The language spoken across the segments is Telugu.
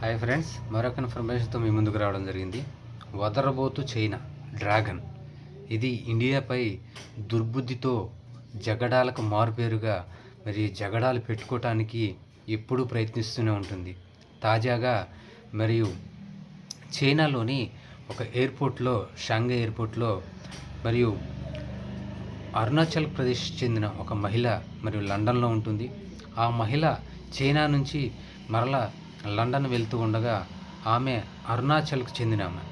హాయ్ ఫ్రెండ్స్ మరొక ఇన్ఫర్మేషన్తో మీ ముందుకు రావడం జరిగింది. వదరబోతు చైనా డ్రాగన్. ఇది ఇండియాపై దుర్బుద్ధితో జగడాలకు మారుపేరుగా మరి జగడాలు పెట్టుకోవటానికి ఎప్పుడూ ప్రయత్నిస్తూనే ఉంటుంది. తాజాగా మరియు చైనాలోని ఒక ఎయిర్పోర్ట్లో షాంఘై ఎయిర్పోర్ట్లో మరియు అరుణాచల్ ప్రదేశ్ చెందిన ఒక మహిళ మరియు లండన్లో ఉంటుంది. ఆ మహిళ చైనా నుంచి మరలా లండన్ వెళ్తూ ఉండగా ఆమె అరుణాచల్కు చెందిన ఆమె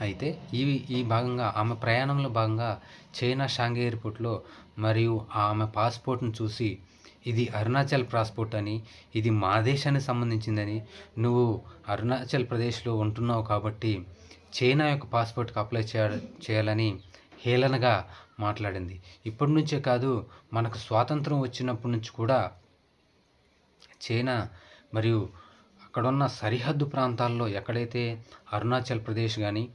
అయితే ఈ ఈ భాగంగా ఆమె ప్రయాణంలో భాగంగా చైనా షాంఘై ఎయిర్పోర్ట్లో మరియు ఆమె పాస్పోర్ట్ను చూసి ఇది అరుణాచల్ పాస్పోర్ట్ అని ఇది మా దేశానికి సంబంధించిందని నువ్వు అరుణాచల్ ప్రదేశ్లో ఉంటున్నావు కాబట్టి చైనా యొక్క పాస్పోర్ట్కి అప్లై చేయ చేయాలని హేళనగా మాట్లాడింది. ఇప్పటి నుంచే కాదు మనకు స్వాతంత్రం వచ్చినప్పటి నుంచి కూడా చైనా మరియు అక్కడున్న సరిహద్దు ప్రాంతాల్లో ఎక్కడైతే అరుణాచల్ ప్రదేశ్ కానీ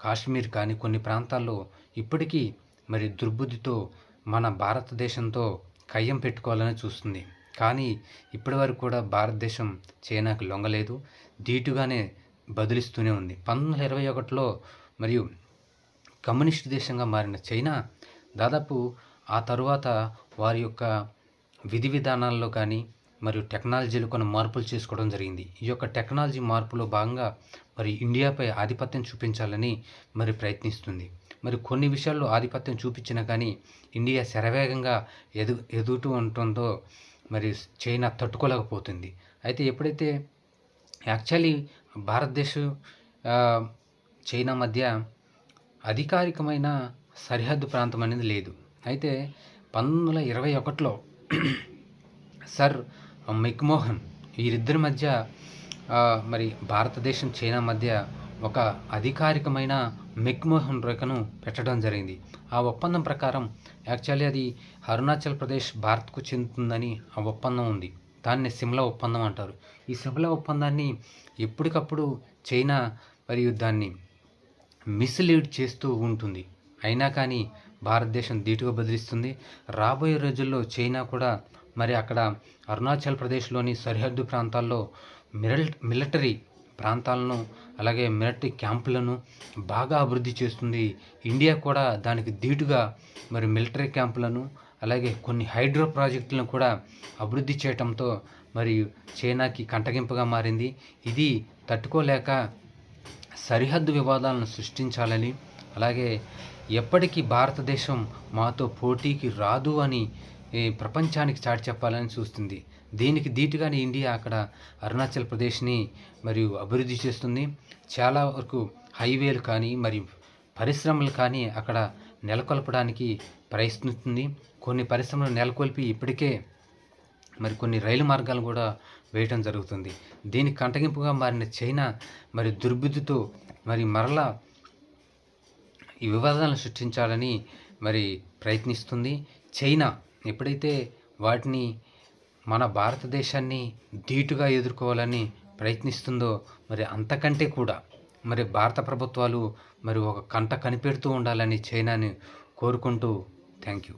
కాశ్మీర్ కానీ కొన్ని ప్రాంతాల్లో ఇప్పటికీ మరి దుర్బుద్ధితో మన భారతదేశంతో కయ్యం పెట్టుకోవాలని చూస్తుంది. కానీ ఇప్పటి వరకు కూడా భారతదేశం చైనాకు లొంగలేదు. ధీటుగానే బదిలిస్తూనే ఉంది. పంతొమ్మిది వందల ఇరవై ఒకటిలో మరియు కమ్యూనిస్ట్ దేశంగా మారిన చైనా దాదాపు ఆ తరువాత వారి యొక్క విధి విధానాల్లో కానీ మరియు టెక్నాలజీలో కొన్ని మార్పులు చేసుకోవడం జరిగింది. ఈ యొక్క టెక్నాలజీ మార్పులో భాగంగా మరి ఇండియాపై ఆధిపత్యం చూపించాలని మరి ప్రయత్నిస్తుంది. మరి కొన్ని విషయాల్లో ఆధిపత్యం చూపించినా కానీ ఇండియా శరవేగంగా ఎదు ఎదుగుతూ ఉంటుందో మరి చైనా తట్టుకోలేకపోతుంది. అయితే ఎప్పుడైతే యాక్చువల్లీ భారతదేశం చైనా మధ్య అధికారికమైన సరిహద్దు ప్రాంతం అనేది లేదు. అయితే పంతొమ్మిది వందల ఇరవై ఒకటిలో సర్ మెక్మోహన్ వీరిద్దరి మధ్య మరి భారతదేశం చైనా మధ్య ఒక అధికారికమైన మెక్మోహన్ రేఖను పెట్టడం జరిగింది. ఆ ఒప్పందం ప్రకారం యాక్చువల్లీ అది అరుణాచల్ ప్రదేశ్ భారత్కు చెందుతుందని ఆ ఒప్పందం ఉంది. దాన్ని సిమ్లా ఒప్పందం అంటారు. ఈ సిమ్లా ఒప్పందాన్ని ఎప్పటికప్పుడు చైనా మరియు దాన్ని మిస్లీడ్ చేస్తూ ఉంటుంది. అయినా కానీ భారతదేశం ధీటుగా బదిలిస్తుంది రాబోయే రోజుల్లో చైనా కూడా మరి అక్కడ అరుణాచల్ ప్రదేశ్లోని సరిహద్దు ప్రాంతాల్లో మిరల్ మిలిటరీ ప్రాంతాలను అలాగే మిలిటరీ క్యాంపులను బాగా అభివృద్ధి చేస్తుంది. ఇండియా కూడా దానికి ధీటుగా మరి మిలిటరీ క్యాంపులను అలాగే కొన్ని హైడ్రో ప్రాజెక్టులను కూడా అభివృద్ధి చేయటంతో మరియు చైనాకి కంటగింపుగా మారింది. ఇది తట్టుకోలేక సరిహద్దు వివాదాలను సృష్టించాలని అలాగే ఎప్పటికీ భారతదేశం మాతో పోటీకి రాదు అని ఈ ప్రపంచానికి చాటి చెప్పాలని చూస్తుంది. దీనికి ధీటుగానే ఇండియా అక్కడ అరుణాచల్ ప్రదేశ్ని మరియు అభివృద్ధి చేస్తుంది. చాలా వరకు హైవేలు కానీ మరియు పరిశ్రమలు కానీ అక్కడ నెలకొల్పడానికి ప్రయత్నిస్తుంది. కొన్ని పరిశ్రమలు నెలకొల్పి ఇప్పటికే మరి కొన్ని రైలు మార్గాలు కూడా వేయటం జరుగుతుంది. దీనికి కంటగింపుగా మారిన చైనా మరి దుర్బుద్ధితో మరి మరలా ఈ వివాదాలను సృష్టించాలని మరి ప్రయత్నిస్తుంది. చైనా ఎప్పుడైతే వాటిని మన భారతదేశాన్ని ధీటుగా ఎదుర్కోవాలని ప్రయత్నిస్తుందో మరి అంతకంటే కూడా మరి భారత ప్రభుత్వాలు మరి ఒక కంట కనిపెడుతూ ఉండాలని చైనాని కోరుకుంటూ థ్యాంక్ యూ.